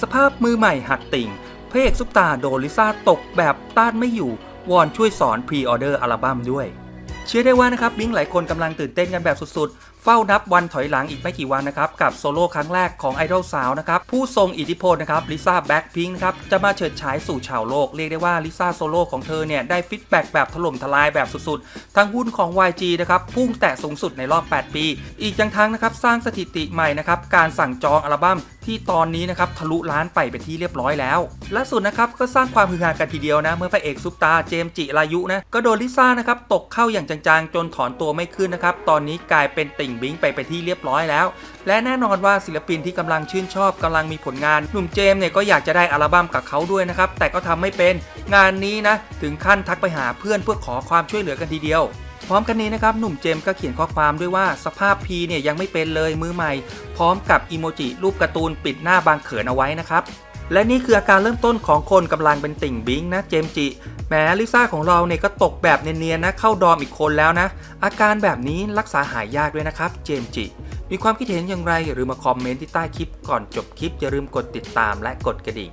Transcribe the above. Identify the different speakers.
Speaker 1: สภาพมือใหม่หัดติ่งพระเอกซุปตาโดลิซ่าตกแบบต้านไม่อยู่ วอนช่วยสอนพรีออเดอร์อัลบั้มด้วย เชื่อได้ว่านะครับบิงหลายคนกำลังตื่นเต้นกันแบบสุดๆเฝ้านับวันถอยหลังอีกไม่กี่วันนะครับกับโซโล่ครั้งแรกของไอดอลสาวนะครับผู้ทรงอิทธิพลนะครับลิซ่าแบ็คพิงค์นะครับจะมาเฉิดฉายสู่ชาวโลก เรียกได้ว่าลิซ่าโซโล่ของเธอเนี่ยได้ฟีดแบ็กแบบถล่มทลายแบบสุดๆ ทั้งหุ้นของ YG นะครับพุ่งแตะสูงสุดในรอบ 8 ปี อีกจังทั้งนะครับสร้างสถิติใหม่นะครับการสั่งจองอัลบั้มที่ตอนนี้นะครับทะลุล้านไปเป็นที่เรียบร้อยแล้วล่าสุดนะครับก็สร้างความฮือฮากันทีเดียวนะเมื่อพระเอกซุปตาร์เจมจิรายุนะก็โดนลิซ่านะครับตกเข้าอย่างจังๆ จนถอนตัวไม่ขึ้นนะครับตอนนี้กลายเป็นติ่งบิงไปไปที่เรียบร้อยแล้ว และแน่นอนว่าศิลปินที่กำลังชื่นชอบกำลังมีผลงานหนุ่มเจมส์เนี่ยก็อยากจะได้อัลบั้มกับเขาด้วยนะครับแต่ก็ทำไม่เป็นงานนี้นะถึงขั้นทักไปหาเพื่อนเพื่อขอความช่วยเหลือกันทีเดียวพร้อมกันนี้นะครับหนุ่มเจมส์ก็เขียนข้อความด้วยว่าสภาพพีเนี่ยยังไม่เป็นเลยมือใหม่ พร้อมกับอีโมจิรูปการ์ตูนปิดหน้าบางเขินเอาไว้นะครับ และนี่คืออาการเริ่มต้นของคนกำลังเป็นติ่งบิงนะเจมส์จิ แหมลิซ่าของเราเนี่ยก็ตกแบบเนียนๆนะเข้าดอมอีกคนแล้วนะ อาการแบบนี้รักษาหายยากด้วยนะครับเจมส์จิมีความคิดเห็นอย่างไรอย่าลืมมาคอมเมนต์ที่ใต้คลิปก่อนจบคลิปอย่าลืมกดติดตามและกดกระดิ่ง